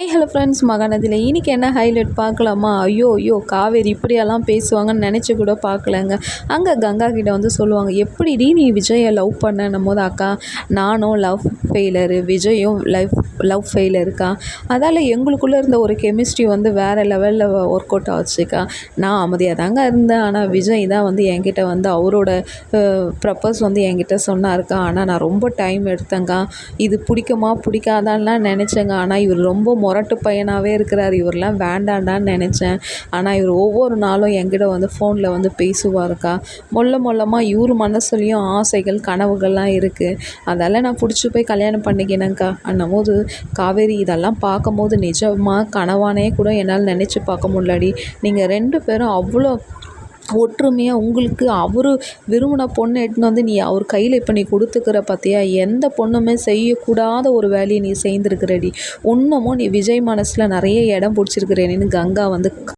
Hello friends மகாநதியில் இன்னைக்கு என்ன highlight பார்க்கலாமா? ஐயோ ஐயோ காவேரி இப்படியெல்லாம் பேசுவாங்கன்னு நினச்சி கூட பார்க்கலங்க. அங்கே கங்கா கிட்ட வந்து சொல்லுவாங்க எப்படிடி நீ விஜயை லவ் பண்ணனும் போது அக்கா? நானும் லவ் ஃபெயிலரு விஜயும் லவ் லவ் ஃபெயிலருக்கா அதால் எங்களுக்குள்ளே இருந்த ஒரு கெமிஸ்ட்ரி வந்து வேறு லெவலில் ஒர்க் அவுட் ஆச்சுக்கா நான் அமைதியாக தாங்க இருந்தேன். ஆனால் விஜய் தான் வந்து என்கிட்ட வந்து அவரோட ப்ரப்பஸ் வந்து என்கிட்ட சொன்னாருக்கா ஆனால் நான் ரொம்ப டைம் எடுத்தேங்க்கா இது பிடிக்குமா? பிடிக்காதான்லாம் நினச்சேங்க. ஆனால் இவர் ரொம்ப முரட்டு பையனாகவே இருக்கிறார். இவரெலாம் வேண்டாண்டான்னு நினச்சேன். ஆனால் இவர் ஒவ்வொரு நாளும் என்கிட்ட வந்து ஃபோனில் வந்து பேசுவாருக்கா. மொல்ல மொல்லமாக இவர் மனசுலேயும் ஆசைகள் கனவுகள்லாம் இருக்குது அதால் நான் பிடிச்சி போய் கல்யாணம் பண்ணிக்கினேங்க்கா அன்னும்போது காவேரி இதெல்லாம் பார்க்கும்போது நிஜமாக கனவானே கூட என்னால் நினச்சி பார்க்க முடியலடி. நீங்கள் ரெண்டு பேரும் அவ்வளோ ஒற்றுமையாக உங்களுக்கு அவர் விரும்பின பொண்ணை எடுத்துன்னு வந்து நீ அவர் கையில் இப்போ நீ கொடுத்துக்கிற பார்த்தியா எந்த பொண்ணுமே செய்யக்கூடாத ஒரு வேலையை நீ செய்திருக்கிறடி. இன்னமும் நீ விஜய் மனசில் நிறைய இடம் பிடிச்சிருக்கிறேன்னு கங்கா வந்து